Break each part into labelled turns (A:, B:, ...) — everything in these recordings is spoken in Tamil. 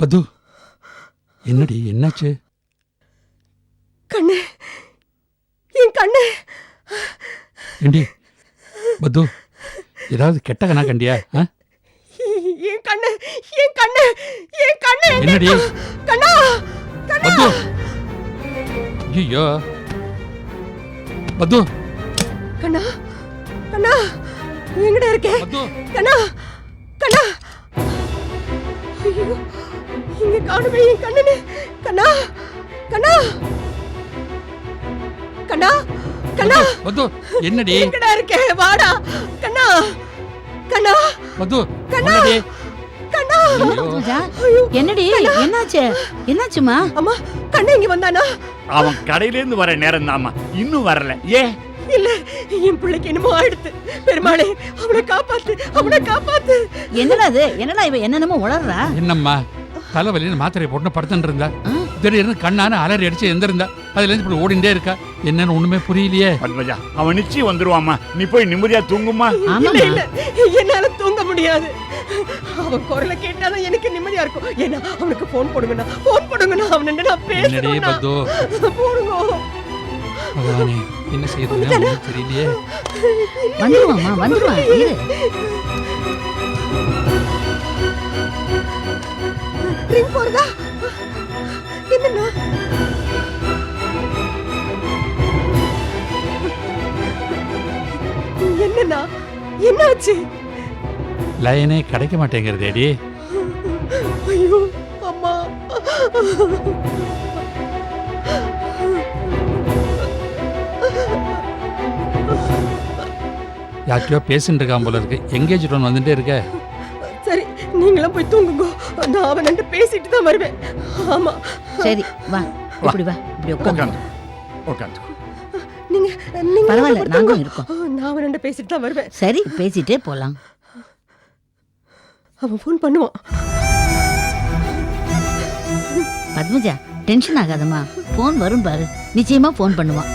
A: பத்து என்னடி என்னாச்சு?
B: கண்ணு என் கண்ணு.
A: ஏண்டி பத்து ஏதாவது கெட்ட கணா கண்டியா?
B: என் கண்ணு என் கண்ணு என் கண்ணு.
A: என்னடி?
B: கண்ணா கண்ணா.
A: பத்து ஐயோ பத்து
B: கண்ணா கண்ணா எங்கடா இருக்கே. கண்ணா கண்ணா. ஐயோ. இங்க காணுமே என் கண்ணனு. கண்ணா கண்ணா. கண்ணா கண்ணா.
A: பத்து என்னடி?
B: எங்கடா இருக்கே? வாடா. கண்ணா கண்ணா.
A: பத்து
B: கண்ணா! கண்ணா. ஐயோ.
C: என்னடி? என்னாச்சு? என்னாச்சுமா?
B: அம்மா கண்ணா இங்க வந்தானா?
D: அவன் கடையிலேருந்து வர நேரம் தாமா இன்னும் வரல. ஏ?
B: இல்ல என் பிள்ளைக்கு என்னமோ ஆயிடுத்து. பெருமாளே அவனை காப்பாத்து அவனை காப்பாத்து.
C: என்னடா இது? என்னடா இவ என்னென்னமோ உளறா
A: என்னம்மா? தலைவலின்னு மாத்திரை போட்டு படுத்துட்டு இருந்தா? திடீர்னு கண்ணான அலறி அடிச்சு எந்திருந்தா. அதுல இருந்து இப்படி ஓடிண்டே இருக்கா? என்னன்னு ஒண்ணுமே புரியலையே.
D: பத்மஜா அவன் நிச்சயம் வந்துருவாமா நீ போய் நிம்மதியா தூங்குமா
B: இல்ல இல்ல. என்னால தூங்க முடியாது. அவன் குரலை கேட்டாதான் எனக்கு நிம்மதியா இருக்கும். ஏன்னா அவனுக்கு போன் போடுங்கண்ணா போன் போடுங்கண்ணா அவன் நான்
A: பத்து?
B: போடுங்க.
A: என்ன செய்யறது ஒண்ணும் தெரியலையே.
C: வந்துருவாம்மா வந்துருவான்
B: என்னாச்சு?
A: லைனே கிடைக்க மாட்டேங்கிறதேடி.
B: ஐயோ அம்மா.
A: யார்கிட்டயோ பேசிட்டு இருக்கான் போல இருக்கு. எங்கேஜ் ஒன்று வந்துட்டே இருக்க.
B: சரி நீங்களும் போய் தூங்குங்க. நான் அவன்கிட்ட பேசிட்டு தான் வருவேன். ஆமா.
C: சரி வா. இப்படி வா. இப்படி உட்காந்து
D: உட்காந்து
B: நீங்க நீங்க
C: பரவாயில்ல, நாங்களும். இருக்கோம்.
B: நான் அவன்கிட்ட பேசிட்டு தான் வருவேன்.
C: சரி பேசிட்டே போலாம்.
B: அவன் ஃபோன் பண்ணுவான்.
C: பத்மஜா டென்ஷன் ஆகாதம்மா. ஃபோன் வரும் பாரு. நிச்சயமா ஃபோன் பண்ணுவான்.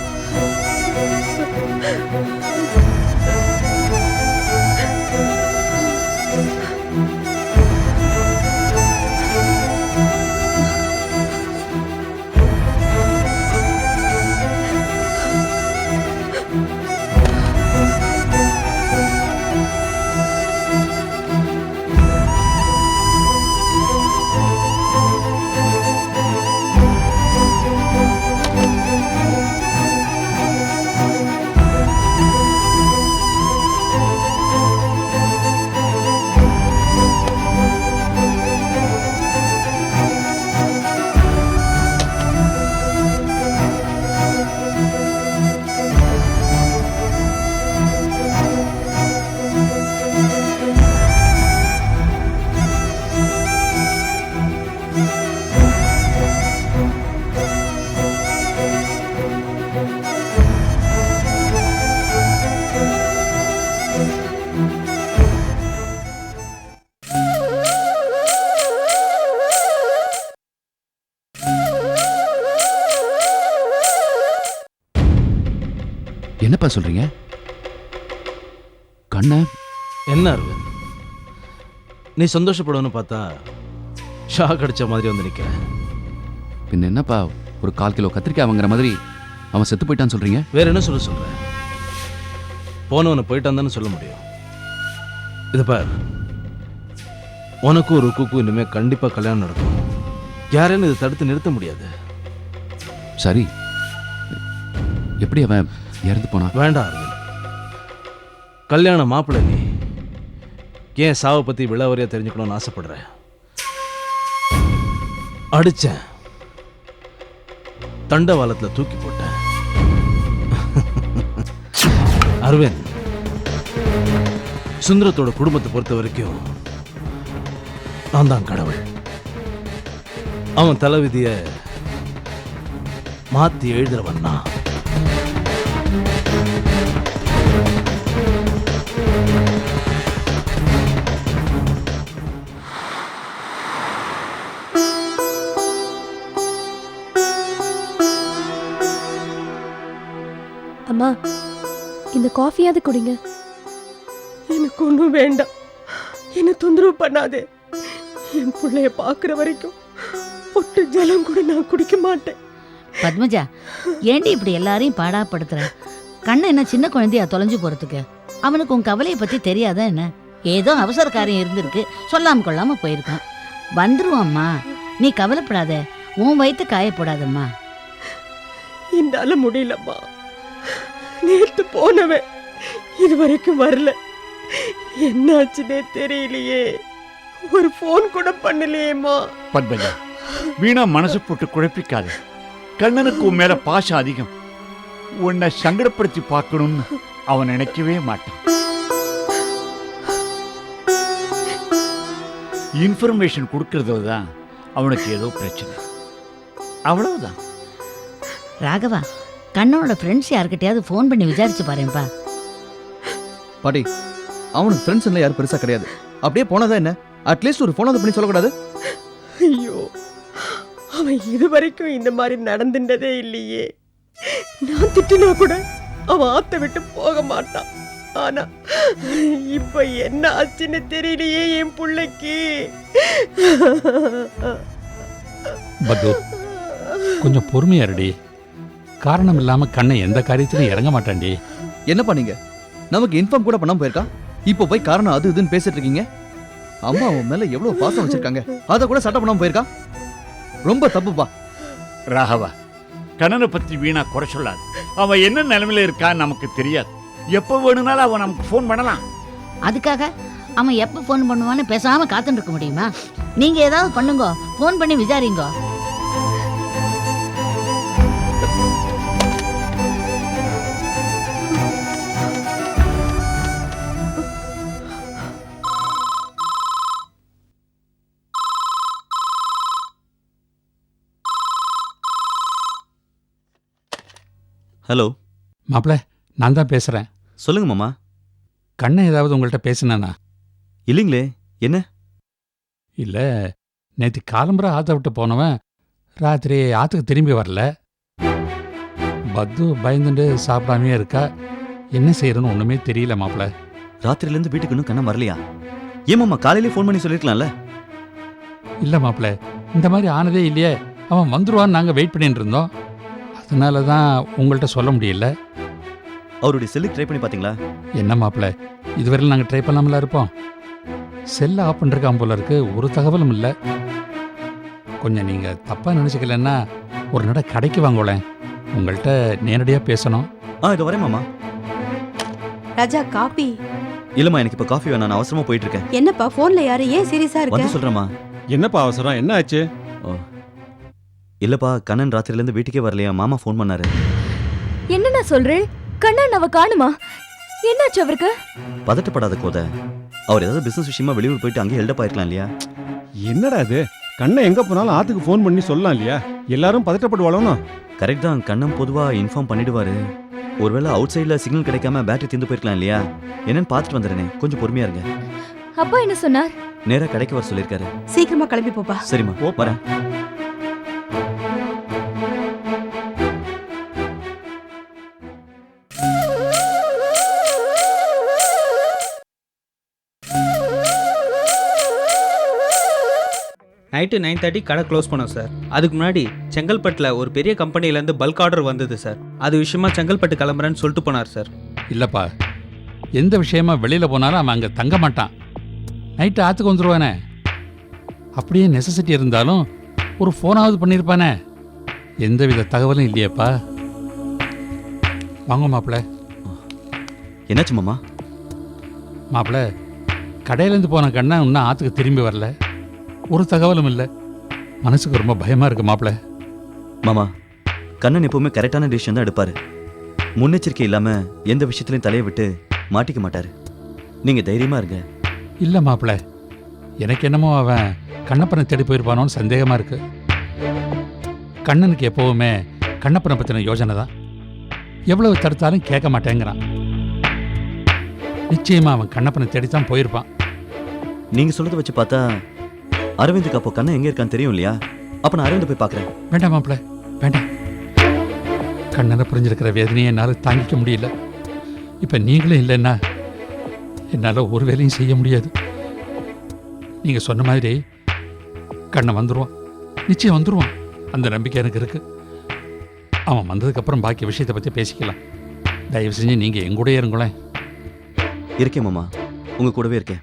E: என்னப்பா சொல்றீங்க? கண்ண?
F: என்ன அரவிந்த் நீ சந்தோஷப்படுவேன்னு பார்த்தா ஷாக் அடிச்ச மாதிரி வந்து நிற்கிறேன்
E: பின்ன என்னப்பா ஒரு கால் கிலோ கத்திரிக்காய் வாங்குற மாதிரி அவன் செத்து போயிட்டான்னு சொல்றீங்க?
F: வேற என்ன சொல்ல சொல்கிறேன் போனவனை போயிட்டான் சொல்ல முடியும். இதை பார். உனக்கும் ருக்குக்கும் இனிமே கண்டிப்பாக கல்யாணம் நடக்கும். யாரையும் இதை தடுத்து நிறுத்த முடியாது.
E: சரி. எப்படி அவன் இறந்து போனா?
F: வேண்டாம் அரவிந்த் கல்யாண மாப்பிள்ளை நீ. ஏன் சாவை பற்றி விழாவரியாக தெரிஞ்சுக்கணும்னு ஆசைப்படுறேன் அடித்தேன் தண்டவாளத்தில் தூக்கி போட்டேன். அரவிந்த் சுந்தரத்தோட குடும்பத்தை பொறுத்த வரைக்கும் நான் தான் கடவுள். அவன் தலைவிதியை மாத்தி எழுதுறவன் நான்.
G: அம்மா இந்த காஃபியாவது குடிங்க.
B: எனக்கு ஒன்றும் வேண்டாம். என்ன தொந்தரவு பண்ணாதே. என் பிள்ளைய பார்க்குற வரைக்கும் பொட்டு ஜலம் கூட நான் குடிக்க மாட்டேன்.
C: பத்மஜா ஏண்டி இப்படி எல்லாரையும் பாடாப்படுத்துற? கண்ணன் என்ன சின்ன குழந்தையா தொலைஞ்சு போறதுக்கு? அவனுக்கு உன் கவலையை பத்தி தெரியாதா என்ன? ஏதோ அவசர காரியம் இருந்திருக்கு. சொல்லாம கொள்ளாம போயிருக்கான். வந்துருவாம்மா. நீ கவலைப்படாத. உன் வயித்து காயப்படாதம்மா.
B: என்னால முடியலம்மா. நேத்து போனவன் இது வரைக்கும் வரல. என்னாச்சுன்னே தெரியலையே. ஒரு ஃபோன் கூட பண்ணலையேம்மா.
D: பத்மஜா வீணா மனசு போட்டு குழப்பிக்காத. கண்ணனுக்கு உன் மேல பாசம் அதிகம். உன்னை சங்கடப்படுத்தி பார்க்கணும்னு அவன் நினைக்கவே மாட்டான். இன்ஃபர்மேஷன் கொடுக்கறதுல தான் அவனுக்கு ஏதோ பிரச்சனை. அவ்வளவுதான்.
C: ராகவா கண்ணனோட ஃப்ரெண்ட்ஸ் யார்கிட்டயாவது ஃபோன் பண்ணி விசாரிச்சு பாருப்பா
H: பாட்டி அவனுக்கு ஃப்ரெண்ட்ஸ் எல்லாம் யாரும் பெருசா கிடையாது. அப்படியே போனதா என்ன? அட்லீஸ்ட் ஒரு ஃபோனாவது பண்ணி சொல்லக்கூடாது.
B: ஐயோ அவன் இது வரைக்கும் இந்த மாதிரி நடந்துட்டதே இல்லையே. நான் திட்டினா கூட அவன் ஆத்த விட்டு போக மாட்டான். ஆனா இப்ப என்ன ஆச்சுன்னு தெரியலையே என் பிள்ளைக்கு.
A: கொஞ்சம் பொறுமையா இருடி. காரணம் இல்லாம கண்ணை எந்த காரியத்திலும் இறங்க மாட்டான்டி.
H: என்னப்பா நீங்க? நமக்கு இன்ஃபார்ம் கூட பண்ணாம போயிருக்கா? இப்போ போய் காரணம் அது இதுன்னு பேசிட்டு இருக்கீங்க? அம்மா அவன் மேல எவ்வளவு பாசம் வச்சிருக்காங்க? அதை கூட சட்டை பண்ணாம போயிருக்கா? ரொம்ப தப்புப்பா.
D: ராகவா கண்ணனை பத்தி வீணா குறை சொல்லாது. அவன் என்ன நிலைமையில இருக்கான்னு நமக்கு தெரியாது. எப்போ வேணும்னாலும் அவன் நமக்கு ஃபோன் பண்ணலாம்.
C: அதுக்காக அவன் எப்ப ஃபோன் பண்ணுவான்னு பேசாம காத்துட்டு இருக்க முடியுமா? நீங்க ஏதாவது பண்ணுங்க ஃபோன் பண்ணி விசாரிங்க.
I: ஹலோ.
A: மாப்பிள நான் தான் பேசுறேன்.
I: சொல்லுங்க மாமா.
A: கண்ணை ஏதாவது உங்கள்கிட்ட பேசினானா?
I: இல்லைங்களே என்ன?
A: இல்ல நேற்று காலம்புற ஆத்த விட்டு போனவன் ராத்திரி ஆத்துக்கு திரும்பி வரல. பத்து பயந்துட்டு சாப்பிடாமே இருக்கா? என்ன செய்யறன்னு ஒண்ணுமே தெரியல மாப்பிள.
I: ராத்திரிலேருந்து வீட்டுக்கு இன்னும் கண்ணம் வரலையா ஏன் மாமா காலையிலே ஃபோன் பண்ணி சொல்லிருக்கலாம்ல?
A: இல்ல மாப்பிள இந்த மாதிரி ஆனதே இல்லையே. அவன் வந்துருவான்னு நாங்க வெயிட் பண்ணிட்டு இருந்தோம். அதனால தான் உங்கள்கிட்ட சொல்ல முடியல.
I: அவருடைய செல்லுக்கு ட்ரை பண்ணி பாத்தீங்களா?
A: என்ன மாப்பிள இதுவரையில் நாங்கள் ட்ரை பண்ணாமல இருப்போம். செல்லை ஆஃப் பண்ணிருக்கான் போல இருக்கு ஒரு தகவலும் இல்லை. கொஞ்சம் நீங்கள் தப்பாக நினச்சிக்கலன்னா ஒரு நட கடைக்கு வாங்கோலேன் உங்கள்கிட்ட நேரடியாக பேசணும்.
I: ஆ இதோ வரேன் மாமா.
G: ராஜா காப்பி
I: இல்லம்மா எனக்கு இப்போ காஃபி வேணாம் நான் அவசரமா போயிட்டு இருக்கேன்.
G: என்னப்பா போன்ல யாரு ஏன் சீரியஸா இருக்க?
I: வந்து சொல்றேம்மா.
J: என்னப்பா அவசரம் என்ன ஆச்சு?
I: இல்லப்பா கண்ணன் ராத்திரிலேருந்து வீட்டுக்கே வரலையா? மாமா ஃபோன் பண்ணாரு.
G: என்ன நான் சொல்றேன் கண்ணன் அவ காணுமா? என்னாச்சு அவருக்கு?
I: பதட்டப்படாத கோத. அவர் ஏதாவது பிசினஸ் விஷயமா வெளியூர் போயிட்டு அங்கேயே ஹெல்டப் ஆயிருக்கலாம் இல்லையா?
J: என்னடா இது? கண்ணை எங்க போனாலும் ஆத்துக்கு ஃபோன் பண்ணி சொல்லலாம் இல்லையா? எல்லாரும் பதட்டப்படுவாளோ
I: கரெக்ட் தான். கண்ணன் பொதுவா இன்ஃபார்ம் பண்ணிடுவாரு. ஒருவேளை அவுட் சைடில் சிக்னல் கிடைக்காம பேட்டரி தீர்ந்து போயிருக்கலாம் இல்லையா? என்னன்னு பார்த்துட்டு வந்துடுறேனே. கொஞ்சம் பொறுமையா இருங்க.
G: அப்பா என்ன சொன்னார்?
I: நேரா கடைக்கு வர சொல்லியிருக்காரு.
G: சீக்கிரமா கிளம்பி போப்பா.
I: சரிம்மா வரேன்.
K: நைட்டு நைன் தேர்ட்டி கடை க்ளோஸ் பண்ணோம் சார். அதுக்கு முன்னாடி செங்கல்பட்டில் ஒரு பெரிய கம்பெனிலேருந்து பல்க் ஆர்டர் வந்தது சார். அது விஷயமா செங்கல்பட்டு கிளம்புறேன்னு சொல்லிட்டு போனார் சார்.
A: இல்லைப்பா. எந்த விஷயமா வெளியில் போனாலும் அவன் அங்கே தங்க மாட்டான். நைட்டு ஆற்றுக்கு வந்துடுவானே அப்படியே நெசசிட்டி இருந்தாலும் ஒரு ஃபோனாவது பண்ணியிருப்பானே. எந்தவித தகவலும் இல்லையேப்பா. வாங்க மாப்பிள்ள.
I: என்னாச்சு மாமா?
A: மாப்பிள்ள கடையிலேருந்து போன கண்ணா இன்னும் ஆற்றுக்கு திரும்பி வரல. ஒரு தகவலும் இல்லை. மனசுக்கு ரொம்ப பயமாக இருக்கு மாப்பிள்ள
I: மாமா கண்ணன் எப்பவுமே கரெக்டான டிசிஷன் தான் எடுப்பாரு. முன்னெச்சரிக்கை இல்லாம எந்த விஷயத்திலையும் தலையை விட்டு மாட்டிக்க மாட்டாரு. நீங்க தைரியமா இருங்க.
A: இல்லை மாப்பிள்ள எனக்கு என்னமோ அவன் கண்ணப்பனை தேடி போயிருப்பானோன்னு சந்தேகமாக இருக்கு. கண்ணனுக்கு எப்போவுமே கண்ணப்பனை பற்றின யோசனை தான். எவ்வளவு தடுத்தாலும் கேட்க மாட்டேங்கிறான். நிச்சயமா அவன் கண்ணப்பனை தேடித்தான் போயிருப்பான்.
I: நீங்க சொல்றத வச்சு பார்த்தா அரவிந்துக்கு அப்போ கண்ணன் எங்க இருக்கான்னு தெரியும் இல்லையா? அப்ப நான் அரவிந்த் போய் பார்க்கறேன்.
A: வேண்டாம் மாப்பிள்ள வேண்டாம். கண்ணனை புரிஞ்சிருக்கிற வேதனையை என்னால் தாங்கிக்க முடியல. இப்போ நீங்களும் இல்லைன்னா என்னால் ஒரு வேலையும் செய்ய முடியாது. நீங்கள் சொன்ன மாதிரி கண்ணை வந்துருவான். நிச்சயம் வந்துருவான். அந்த நம்பிக்கை எனக்கு இருக்கு. அவன் வந்ததுக்கப்புறம் பாக்கி விஷயத்தை பற்றி பேசிக்கலாம். தயவு செஞ்சு நீங்கள் எங்கூடயே இருங்களேன்.
I: இருக்கேன் மாமா. உங்க கூடவே இருக்கேன்.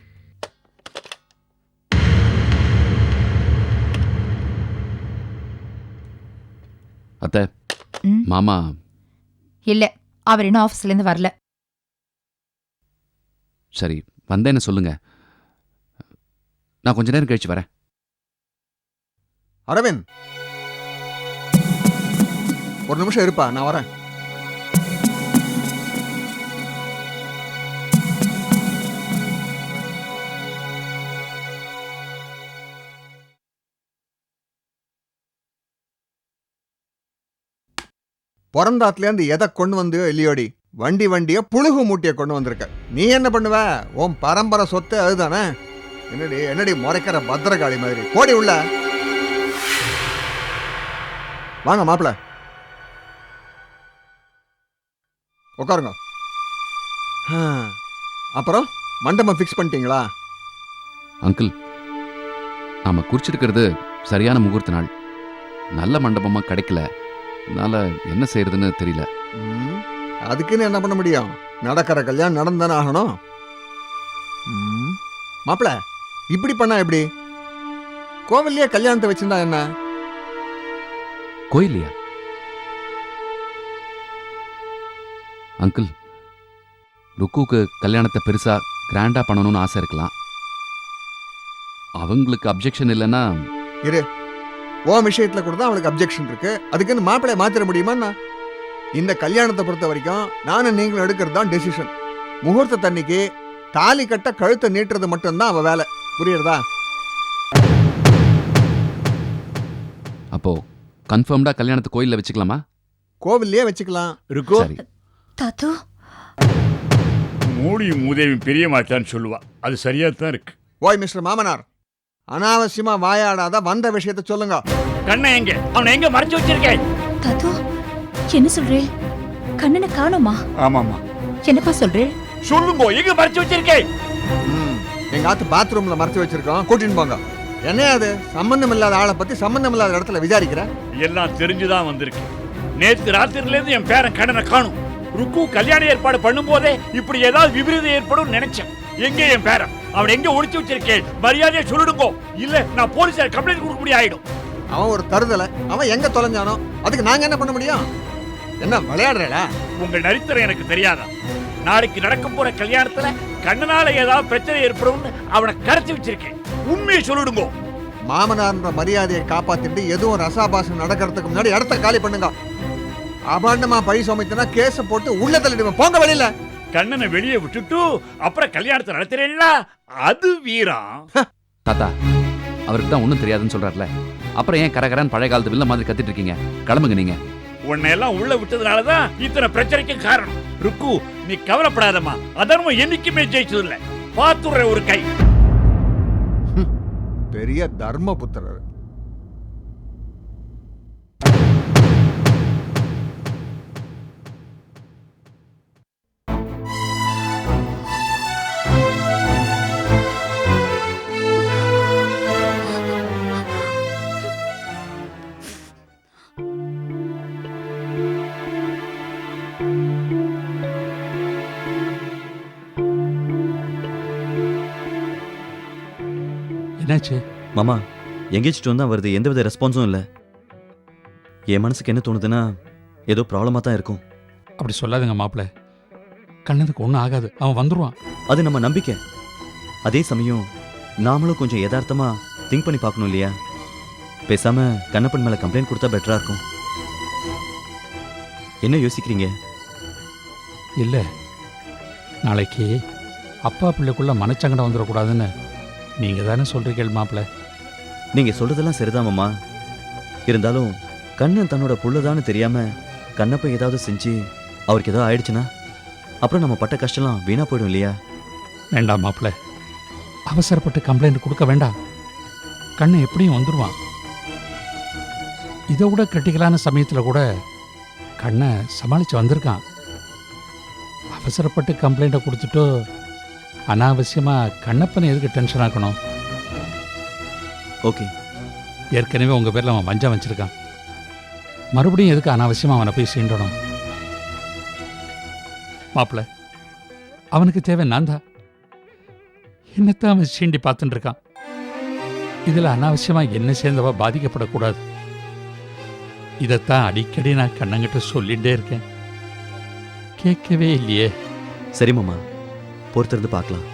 E: அத்தை
G: ம்.
E: மாமா.
G: இல்ல அவர் இன்னும் ஆபீஸ்ல இருந்து வரல.
E: சரி வந்தேன்னு சொல்லுங்க. நான் கொஞ்ச நேரம் கழிச்சு வரேன்.
L: அரவிந்த். ஒரு நிமிஷம் இருப்பா நான் வரேன். பிறந்தாத்துலேருந்து எதை கொண்டு வந்தியோ இல்லையோடி? வண்டி வண்டியை புழுகு மூட்டையை கொண்டு வந்திருக்க. நீ என்ன பண்ணுவ? உன் பரம்பரை சொத்து அதுதானே? என்னடி என்னடி முறைக்கிற பத்திரகாளி மாதிரி? போடி உள்ள. வாங்க மாப்பிள உட்காருங்க. அப்புறம் மண்டபம் ஃபிக்ஸ் பண்ணிட்டீங்களா?
E: அங்கிள் நாம குறிச்சிருக்கிறது சரியான முகூர்த்த நாள். நல்ல மண்டபமா கிடைக்கல. அதனால என்ன செய்யறதுன்னு தெரியல.
L: அதுக்குன்னு என்ன பண்ண முடியும்? நடக்கிற கல்யாணம் நடந்தானே ஆகணும். மாப்பிள இப்படி பண்ணா எப்படி? கோவில்லையே கல்யாணத்தை வச்சிருந்தா என்ன?
E: கோயில்லையா? அங்கிள் ருக்குவுக்கு கல்யாணத்தை பெருசா கிராண்டா பண்ணணும்னு ஆசை இருக்கலாம். அவங்களுக்கு அப்ஜெக்ஷன் இல்லைன்னா
L: உன் விஷயத்துல கூட தான் அவளுக்கு அப்ஜெக்ஷன் இருக்கு. அதுக்குன்னு மாப்பிளைய மாத்திர முடியுமா இந்த கல்யாணத்தை பொறுத்த வரைக்கும் நானும் நீங்களும் எடுக்கிறது தான் டெசிஷன் முகூர்த்த தண்ணிக்கு தாலி கட்ட கழுத்தை நீட்டுறது மட்டும்தான் அவ வேலை. புரியுறதா?
E: அப்போ கன்ஃபார்ம்டா கல்யாணத்தை கோயில்ல வச்சுக்கலாமா?
L: கோவில்லையே வச்சுக்கலாம்.
D: இருக்கோ
E: சரி.
G: தாத்து?
D: மூடியும் மூதேவியும் பெரிய மாட்டான்னு சொல்லுவா. அது சரியா தான் இருக்கு.
L: ஓய் மிஸ்டர் மாமனார். அனாவசியமா வாயாடாத வந்த விஷயத்த சொல்லுங்க.
D: கண்ணை எங்க? அவனை எங்க மறைச்சு வச்சிருக்கேன்?
G: தாத்து என்ன சொல்றே? கண்ணனை காணோமா?
D: ஆமாமா
G: என்னப்பா சொல்றே?
D: சொல்லுங்க எங்க மறைச்சு வச்சிருக்கேன்?
L: ம், எங்க ஆத்து பாத்ரூம்ல மறைச்சு வச்சிருக்கோம். கூட்டின்னு போங்க. என்ன அது? சம்பந்தம் இல்லாத ஆளை பத்தி சம்பந்தம் இல்லாத இடத்துல விசாரிக்கிற?
D: எல்லாம் தெரிஞ்சுதான் வந்திருக்கு. நேத்து ராத்திரில இருந்து என் பேரன் கடனை காணும். ருக்கு கல்யாண ஏற்பாடு பண்ணும்போதே இப்படி ஏதாவது விபரீதம் ஏற்படும் நினைச்சேன். எங்க என் பேரன்? அவன் எங்க ஒளிச்சு வச்சிருக்கேன்? மரியாதையை சொல்லிடுங்க. இல்ல நான் போலீஸார் கம்ப்ளைண்ட் கொடுக்க முடியும் ஆயிடும்.
L: அவன் ஒரு தருதலை. அவன் எங்க தொலைஞ்சானோ அதுக்கு நாங்க என்ன பண்ண முடியும்? என்ன விளையாடுறா
D: உங்கள் நரித்திரம் எனக்கு தெரியாதா? நாளைக்கு நடக்க போற கல்யாணத்துல கண்ணனால ஏதாவது பிரச்சனை ஏற்படும்னு அவனை கரைச்சு வச்சிருக்கேன். உண்மையை சொல்லிடுங்க.
L: மாமனார்ன்ற மரியாதையை காப்பாத்திட்டு எதுவும் ரசாபாசம் நடக்கிறதுக்கு முன்னாடி இடத்த காலி பண்ணுங்க. அபாண்டமா பழி சுமைத்தனா கேஸ போட்டு உள்ள தள்ளிடுவேன். போங்க வெளியில
D: கண்ணனை வெளியே விட்டுட்டு அப்புறம் கல்யாணத்தை நடத்துறேன்னா அது வீரம்
E: தாத்தா அவருக்கு தான் ஒன்றும் தெரியாதுன்னு சொல்றாருல. அப்புறம் ஏன் கரகரன்னு பழைய காலத்து வில்ல மாதிரி கத்திட்டு இருக்கீங்க? கிளம்புங்க நீங்க.
D: உன்னை எல்லாம் உள்ள விட்டதுனாலதான் இத்தனை பிரச்சனைக்கு காரணம். ருக்கு நீ கவலைப்படாதம்மா. அதர்மம் என்னைக்குமே ஜெயிச்சது இல்ல பாத்துற ஒரு கை.
L: பெரிய தர்மபுத்திரர்
A: என்னாச்சு?
I: மாமா எங்கேஜ் தான் வருது எந்தவித ரெஸ்பான்ஸும் இல்லை. என் மனசுக்கு என்ன தோணுதுன்னா ஏதோ ப்ராப்ளமாக தான் இருக்கும்.
A: அப்படி சொல்லாதுங்க மாப்பிள்ள கண்ணனுக்கு ஒன்றும் ஆகாது. அவன் வந்துருவான்.
I: அது நம்ம நம்பிக்கை. அதே சமயம் நாமளும் கொஞ்சம் யதார்த்தமா திங்க் பண்ணி பார்க்கணும் இல்லையா? பேசாம கண்ணப்பன் மேல கம்ப்ளைண்ட் கொடுத்தா பெட்டரா இருக்கும். என்ன யோசிக்கிறீங்க?
A: இல்லை. நாளைக்கு அப்பா பிள்ளைக்குள்ள மனச்சங்கடம் வந்துடக்கூடாதுன்னு நீங்கள் தானே சொல்கிறீர்கள் மாப்பிள்ள
I: நீங்க சொல்றதெல்லாம் சரிதான் மாமா. இருந்தாலும் கண்ணன் தன்னோட புள்ளதான்னு தெரியாம கண்ணப்பன் ஏதாவது செஞ்சு அவருக்கு ஏதாவது ஆயிடுச்சுன்னா அப்புறம் நம்ம பட்ட கஷ்டம்லாம் வீணா போயிடும் இல்லையா?
A: வேண்டாம் மாப்பிள்ள அவசரப்பட்டு கம்ப்ளைண்ட் கொடுக்க வேண்டாம். கண்ணன் எப்படியும் வந்துடுவான் இதை விட கிரிட்டிக்கலான சமயத்தில் கூட கண்ணை சமாளித்து வந்திருக்கான். அவசரப்பட்டு கம்ப்ளைண்ட்டை கொடுத்துட்டு அனாவசியமாக கண்ணப்பனை எதுக்கு டென்ஷன் ஆக்கணும்?
I: ஓகே
A: ஏற்கனவே உங்க பேர்ல அவன் வஞ்சம் வச்சிருக்கான். மறுபடியும் எதுக்கு அனாவசியமா அவனை போய் சீண்டணும்? மாப்பிள அவனுக்கு தேவை நான் தான். என்னத்தான் அவன் சீண்டி பார்த்துட்டு இருக்கான்? இதுல அனாவசியமா என்ன சேர்ந்தவ பாதிக்கப்படக்கூடாது. இதைத்தான் அடிக்கடி நான் கண்ணங்கிட்ட சொல்லிட்டே இருக்கேன். கேட்கவே இல்லையே.
I: சரி மாமா. பொறுத்திருந்து பார்க்கலாம்.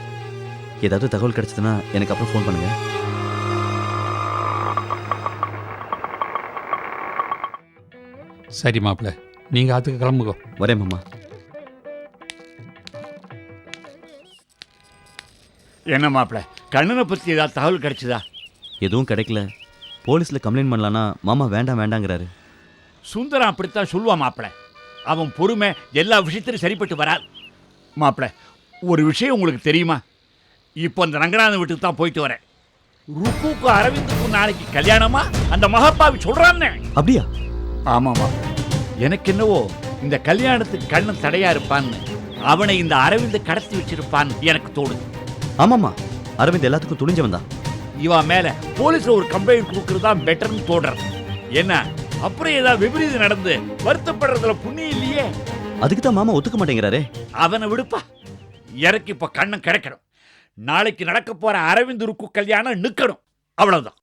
I: ஏதாவது தகவல் கிடைச்சதுன்னா எனக்கு அப்புறம் ஃபோன் பண்ணுங்க.
A: சரி மாப்பிள நீங்க ஆத்துக்கு கிளம்புங்க.
I: வரேன் மாமா.
D: என்ன மாப்பிள கண்ணனை பத்தி ஏதாவது தகவல் கிடைச்சதா?
I: எதுவும் கிடைக்கல. போலீஸ்ல கம்ப்ளைண்ட் பண்ணலான்னா மாமா வேண்டாம் வேண்டாங்கிறாரு.
D: சுந்தரம் அப்படித்தான் சொல்லுவான் மாப்பிள. அவன் பொறுமை எல்லா விஷயத்திலும் சரிப்பட்டு வராது. மாப்பிள ஒரு விஷயம் உங்களுக்கு தெரியுமா? இப்போ அந்த ரங்கநாதன் வீட்டுக்கு தான் போயிட்டு வரேன். ருக்குக்கும் அரவிந்துக்கும் நாளைக்கு கல்யாணமா? அந்த மகாபாவி சொல்றான்னு.
I: அப்படியா?
D: ஆமாமா. எனக்கு என்னவோ இந்த கல்யாணத்துக்கு கண்ணன் தடையா இருப்பான்னு அவனை இந்த அரவிந்த் கடத்தி வச்சிருப்பான்னு எனக்கு தோணுது.
I: ஆமாம்மா. அரவிந்த் எல்லாத்துக்கும் துணிஞ்சவன் தான்
D: இவன் மேல போலீஸ்ல ஒரு கம்ப்ளைண்ட் கொடுக்கறது தான் பெட்டர்னு தோடுறது என்ன? அப்புறம் ஏதாவது விபரீதம் நடந்து வருத்தப்படுறதுல புண்ணியம் இல்லையே?
I: அதுக்கு தான் மாமா ஒத்துக்க மாட்டேங்கிறாரே.
D: அவனை விடுப்பா. எனக்கு இப்போ கண்ணம் கிடைக்கணும். நாளைக்கு நடக்க போகிற அரவிந்த் ருக்கு கல்யாணம் நிற்கணும் அவ்வளோதான்